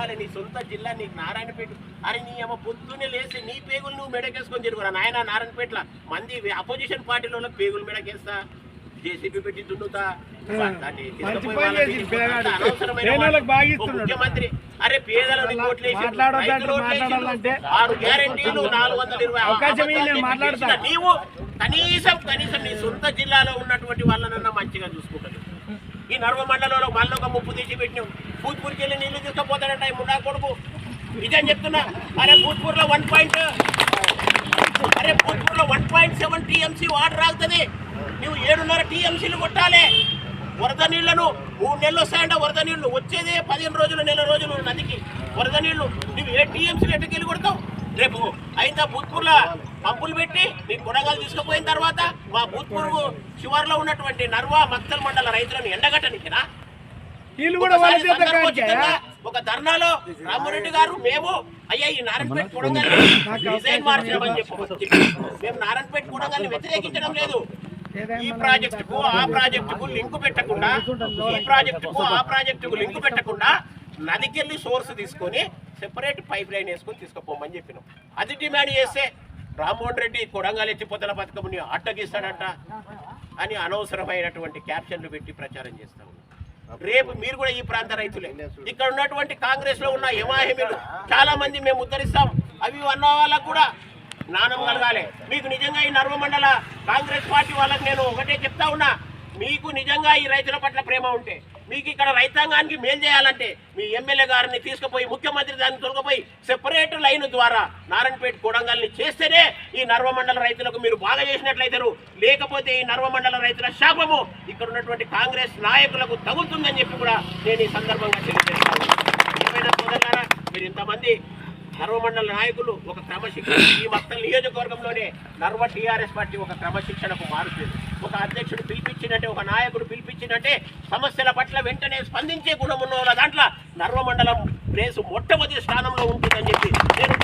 ఉండాలి నీ సొంత జిల్లా నీకు నారాయణపేట. అరే నీ అమ్మ పొద్దున్నే లేసి నీ పేగులు నువ్వు మెడకేసుకొని తిరుగురా నాయన నారాయణపేటలో మంది అపోజిషన్ పార్టీలో పేగులు మెడకేస్తా జేసీబీ పెట్టి దున్నుతా. ముఖ్యమంత్రి. అరే పేదలను మాట్లాడాలంటే ఆరు గ్యారెంటీలు నాలుగు వందల ఇరవై నీవు కనీసం కనీసం నీ సొంత జిల్లాలో ఉన్నటువంటి వాళ్ళనన్నా మంచిగా చూసుకుంటాను ఈ నర్వ మండలంలో మళ్ళీ ఒక ముప్పు తీసి పెట్టినావు భూత్పూర్కి వెళ్ళి నీళ్ళు తీసుకుపోతాడంట ఈ ముండా కొడుకు? ఇదే చెప్తున్నా. అరే భూత్పూర్లో వన్ పాయింట్ అరే భూత్పూర్లో one point seven TMC water ఆగుతుంది నువ్వు ఏడున్నర టీఎంసీలు కొట్టాలి. వరద నీళ్ళను మూడు నెలలు వస్తాయంట వరద నీళ్ళు. వచ్చేదే పదిహేను రోజులు నెల రోజులు నదికి. వరద నీళ్ళు. నువ్వు ఏ టీఎంసీలు ఎట్టుకెళ్ళి కొడతావు? రేపు అయితే భూత్పూర్లో పంపులు పెట్టి మీ గుణగాలు తీసుకుపోయిన తర్వాత మా భూత్పూర్ శివార్లో ఉన్నటువంటి నర్వా మక్తల్ మండల రైతులను ఎండగట్టనికినా? కానికే ఒక ధర్నాలో రామారెడ్డి గారు మేము అయ్యా ఈ నారాయణపేట కూడంగాన్ని డిజైన్ మార్చినామని చెప్పి మేము నారాయణపేట కూడంగాన్ని వ్యతిరేకించడం లేదు. ఈ ప్రాజెక్టుకు ఆ ప్రాజెక్టుకు లింకు పెట్టకుండా ఈ ప్రాజెక్టుకు ఆ ప్రాజెక్టుకు లింకు పెట్టకుండా నదికెళ్ళి సోర్స్ తీసుకొని సెపరేట్ పైప్ లైన్ వేసుకొని తీసుకుపోమని చెప్పినాం. అది డిమాండ్ చేస్తే రామ్మోహన్ రెడ్డి కొడంగల్ ఎత్తిపోతల పథకంని అట్టగిస్తాడంట అని అనవసరమైనటువంటి క్యాప్షన్లు పెట్టి ప్రచారం చేస్తా రేపు మీరు కూడా ఈ ప్రాంత రైతులే. ఇక్కడ ఉన్నటువంటి కాంగ్రెస్లో ఉన్న హిమాహిమీలు చాలా మంది మేము ఉద్ధరిస్తాం. అవి అన్న వాళ్ళకు కూడా జ్ఞానం కలగాలి. మీకు నిజంగా ఈ నర్వ మండల కాంగ్రెస్ పార్టీ వాళ్ళకి నేను ఒకటే చెప్తా ఉన్నా. మీకు నిజంగా ఈ రైతుల పట్ల ప్రేమ ఉంటే మీకు ఇక్కడ రైతాంగానికి మేలు చేయాలంటే మీ ఎమ్మెల్యే గారిని తీసుకుపోయి ముఖ్యమంత్రి దాన్ని తొలగిపోయి సెపరేట్ లైన్ ద్వారా నారాయణపేట కొడంగల్ని చేస్తేనే ఈ నర్వ మండల రైతులకు మీరు బాగా చేసినట్లయితారు. లేకపోతే ఈ నర్వ మండల రైతుల శాపము ఇక్కడ ఉన్నటువంటి కాంగ్రెస్ నాయకులకు తగులుతుందని చెప్పి కూడా నేను ఈ సందర్భంగా తెలియజేస్తాను. ఏమైనా సోదరులారా మీరు ఇంతమంది నర్వమండల నాయకులు ఒక క్రమశిక్షణ ఈ మొత్తం నియోజకవర్గంలోనే నర్వ టీఆర్ఎస్ పార్టీ ఒక క్రమశిక్షణకు మారుతుంది. ఒక అధ్యక్షుడు పిలిపించినట్టే ఒక నాయకుడు పిలిపించినట్టే సమస్యల పట్ల వెంటనే స్పందించే గుణం ఉన్న వాళ్ళ దాంట్లో నర్వ మండలం ప్లేస్ మొట్టమొదటి స్థానంలో ఉంటుందని చెప్పి నేను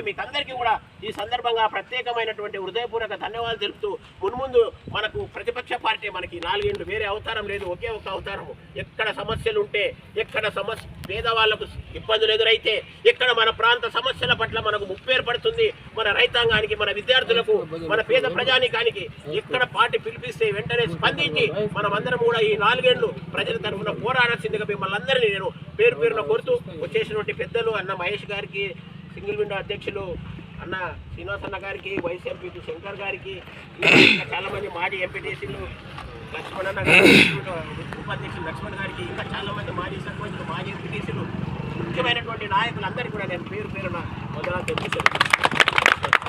కాబట్టి మీకు అందరికీ కూడా ఈ సందర్భంగా ప్రత్యేకమైనటువంటి హృదయపూర్వక ధన్యవాదాలు తెలుపుతూ మున్ముందు మనకు ప్రతిపక్ష పార్టీ మనకి నాలుగేళ్ళు వేరే అవతారం లేదు ఒకే ఒక అవతారము. ఎక్కడ సమస్యలు ఉంటే ఎక్కడ సమస్య పేదవాళ్ళకు ఇబ్బందులు ఎదురైతే ఎక్కడ మన ప్రాంత సమస్యల పట్ల మనకు ముప్పు ఏర్పడుతుంది మన రైతాంగానికి మన విద్యార్థులకు మన పేద ప్రజానికానికి ఎక్కడ పార్టీ పిలిపిస్తే వెంటనే స్పందించి మనమందరం కూడా ఈ నాలుగేళ్ళు ప్రజల తరఫున పోరాడాల్సిందిగా మిమ్మల్ని అందరినీ నేను పేరు పేరున కోరుతూ వచ్చేసినటువంటి పెద్దలు అన్న మహేష్ గారికి సింగిల్ విండో అధ్యక్షులు అన్న శ్రీనివాస్ అన్న గారికి వైస్ ఎంపీ శంకర్ గారికి చాలా మంది మాజీ ఎంపీటీసీలు లక్ష్మణ్ అన్న గారు ఉపాధ్యక్షులు లక్ష్మణ్ గారికి ఇంకా చాలా మంది మాజీ సర్పంచులు మాజీ ఎంపీటీసీలు ముఖ్యమైనటువంటి నాయకులందరికీ కూడా నేను పేరు పేరున మొదలా తెలుసు